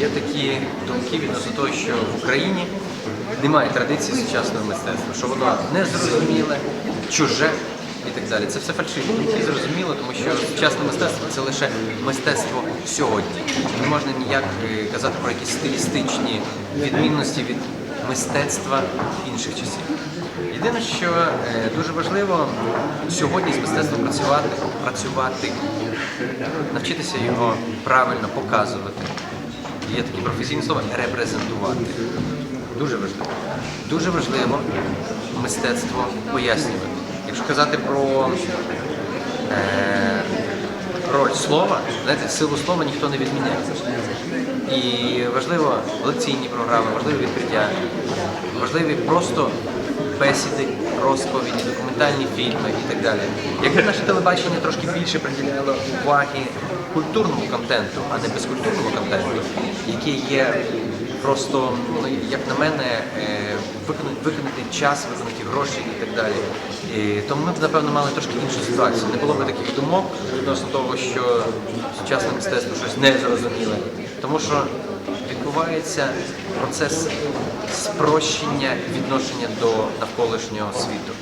є такі думки відносно того, що в Україні немає традиції сучасного мистецтва, що воно незрозуміле, чуже і так далі. Це все фальшиві думки, зрозуміло, тому що сучасне мистецтво це лише мистецтво сьогодні. Не можна ніяк е, казати про якісь стилістичні відмінності від мистецтва інших часів. Єдине, що е, дуже важливо сьогодні з мистецтвом працювати, працювати, навчитися його правильно показувати. Є таке професійне слово репрезентувати. Дуже важливо. Дуже важливо мистецтво пояснювати. Якщо казати про е, роль слова, знаєте, силу слова ніхто не відміняє. І важливо лекційні програми, важливі відкриття, важливі просто бесіди, розповіді, документальні фільми і так далі. Якби наше телебачення трошки більше приділяло уваги культурному контенту, а не безкультурному контенту, який є просто, ну, як на мене, е, виконати, час, виконати гроші і так далі. І, тому ми б, напевно, мали трошки іншу ситуацію. Не було б таких думок відносно того, що сучасне мистецтво щось незрозуміле. Тому що відбувається процес спрощення відношення до навколишнього світу.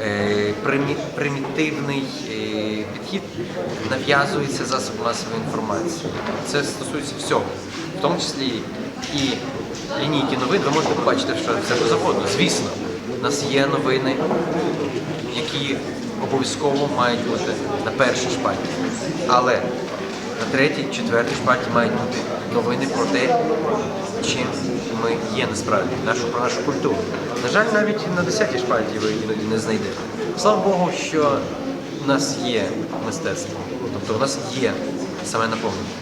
Е, примітивний е, підхід нав'язується засоб масової інформації. Це стосується всього, в тому числі і лінійки новин. Ви можете побачити, що це що завгодно. Звісно, у нас є новини, які обов'язково мають бути на першій шпальті. Але на третій, четвертій шпальті мають бути новини про те, чим ми є насправді, нашу про нашу культуру. На жаль, навіть на 10-й шпальті ви іноді не знайдете. Слава Богу, що у нас є мистецтво, тобто у нас є саме наповнення.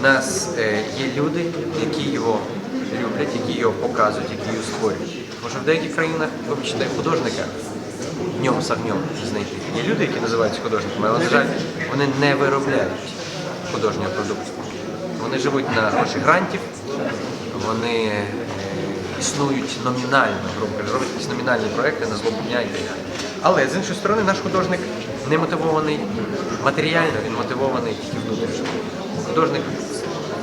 У нас е, є люди, які його люблять, які його показують, які його створюють. Що в деяких країнах, вибачте, художника днем з огнем знайти. Є люди, які називаються художниками, але, на жаль, вони не виробляють художнього продукту. Вони живуть на гроші грантів, вони е, існують номінально, роблять якісь номінальні проекти на злобу дня і так далі. Але з іншої сторони, наш художник не мотивований матеріально, він мотивований тільки внутрішньо. Художник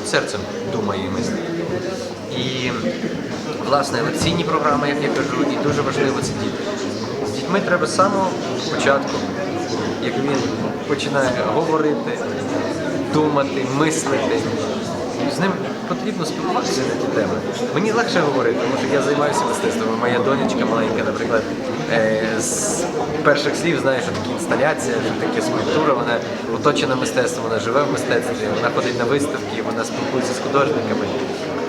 серцем думає і мислить. І власне лекційні програми, як я кажу, і дуже важливо це діти. З дітьми треба з самого початку, як він починає говорити, думати, мислити. З ним потрібно спілкуватися на ті теми. Мені легше говорити, тому що я займаюся мистецтвом. Моя донечка маленька, наприклад, е, з перших слів знає, що таке інсталяція, що таке скульптура, вона оточена мистецтвом, вона живе в мистецтві, вона ходить на виставки, вона спілкується з художниками.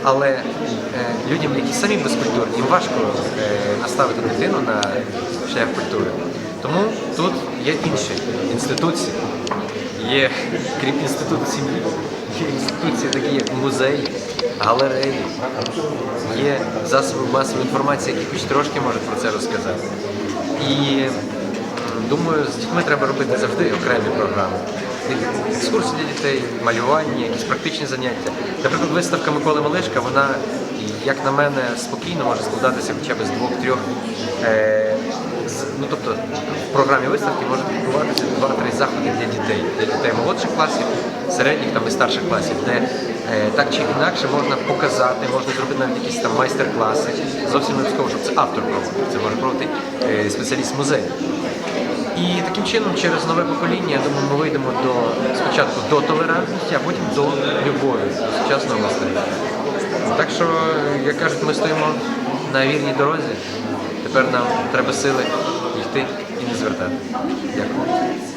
Але е, людям, які самі безкультурні, їм важко е, наставити дитину на шлях культури. Тому тут є інші інституції. Є, крім інституту сім'ї, є інституції, такі як музеї, галереї, є засоби масової інформації, які хоч трошки можуть про це розказати. І думаю, з дітьми треба робити завжди окремі програми. Екскурсії для дітей, малювання, якісь практичні заняття. Наприклад, виставка Миколи Малишка, вона, як на мене, спокійно може складатися хоча б з двох-трьох. Ну, тобто, в програмі виставки може відбуватися два-три заходи для дітей, для дітей молодших класів, середніх там, і старших класів, де е, так чи інакше можна показати, можна зробити навіть якісь там майстер-класи. Зовсім не обов'язково, щоб це автор проводив, це може проводити е, спеціаліст музею. І таким чином, через нове покоління, я думаю, ми вийдемо до спочатку до толерантності, а потім до любові до сучасного мистецтва. Так що, як кажуть, ми стоїмо на вірній дорозі. Тепер нам треба сили йти і не звертати. Дякую.